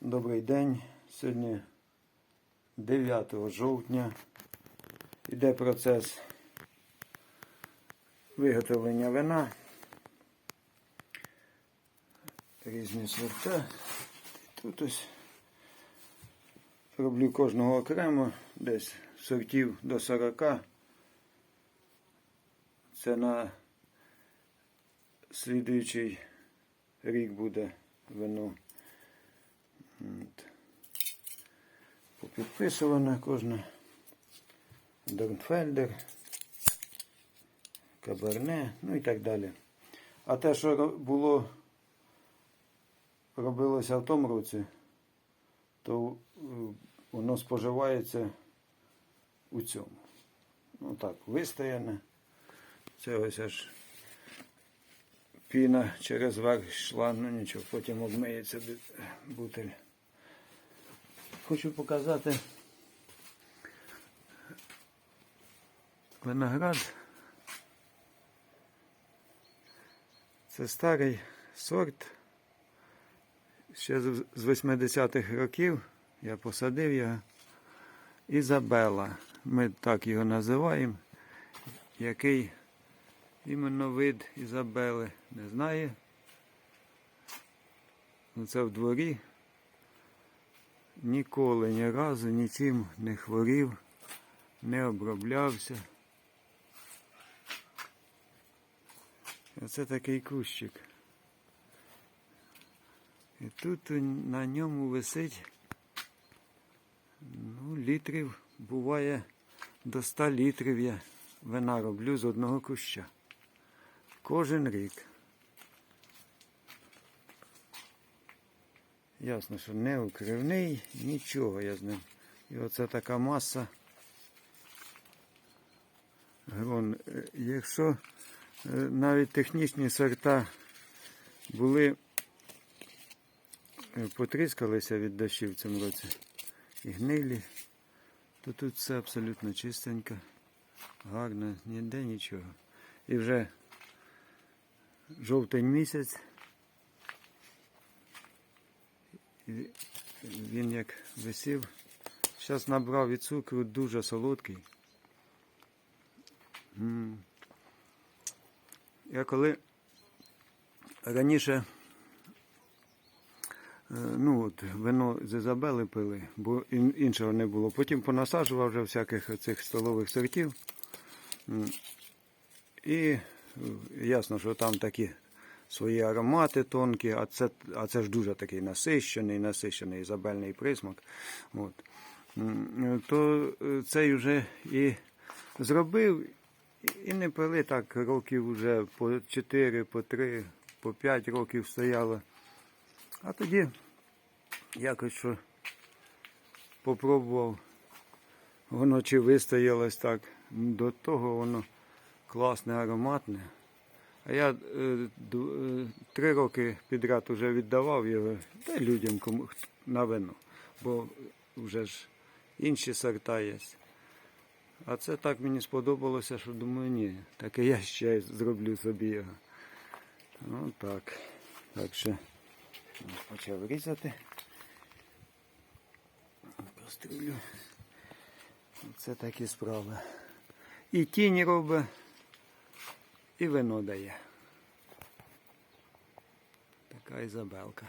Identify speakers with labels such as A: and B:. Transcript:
A: Добрий день. Сьогодні 9 жовтня. Іде процес виготовлення вина. Різні сорта. Тут ось роблю кожного окремо, десь сортів до 40. Це на слідуючий рік буде вино. Попідписувана кожна. Дорнфельдер, Каберне, ну і так далі. А те, що було, робилося в тому році, то е, воно споживається у цьому. Ну так, вистояне. Це ось аж піна через верх йшла, ну нічого, потім обмиється бу- бутиль. Хочу показати виноград. Це старий сорт. Ще з з 80-х років я посадив його. Ізабела. Ми так його називаємо. Який іменно вид Ізабели не знаю. Ну, Це в дворі. Ніколи ні разу нічим не хворів, не оброблявся. Оце такий кущик. І тут на ньому висить ну, літрів, буває до 100 літрів я вина роблю з одного куща. Кожен рік. Ясно, що не укривний, нічого я з ним. І оце така маса. Грон. Е, Якщо е, навіть технічні сорта були, е, потріскалися від дощів в цьому році і гнилі, то тут все абсолютно чистенько, гарно, ніде нічого. І вже жовтень місяць. І Він як висів. Зараз набрав від цукру дуже солодкий. Я коли раніше е, ну от, вино з Ізабели пили, бо іншого не було. Потім понасаджував вже всяких цих столових сортів. І е, ясно, що там такі свої аромати тонкі, а це, а це ж дуже такий насищений, насищений ізабельний присмак. От. То е, цей вже і зробив, і не пили так років вже по 4, по 3, по 5 років стояло. А тоді якось що попробував, воно чи вистоялось так. До того воно класне, ароматне. А я е, е, три роки підряд вже віддавав його та людям кому на вино, бо вже ж інші сорта є. А це так мені сподобалося, що думаю, ні, так і я ще зроблю собі його. Ну так. Так що почав різати. Кастрюлю. Це такі справи. І тінь робить, і вино дає. Така Ізабелка.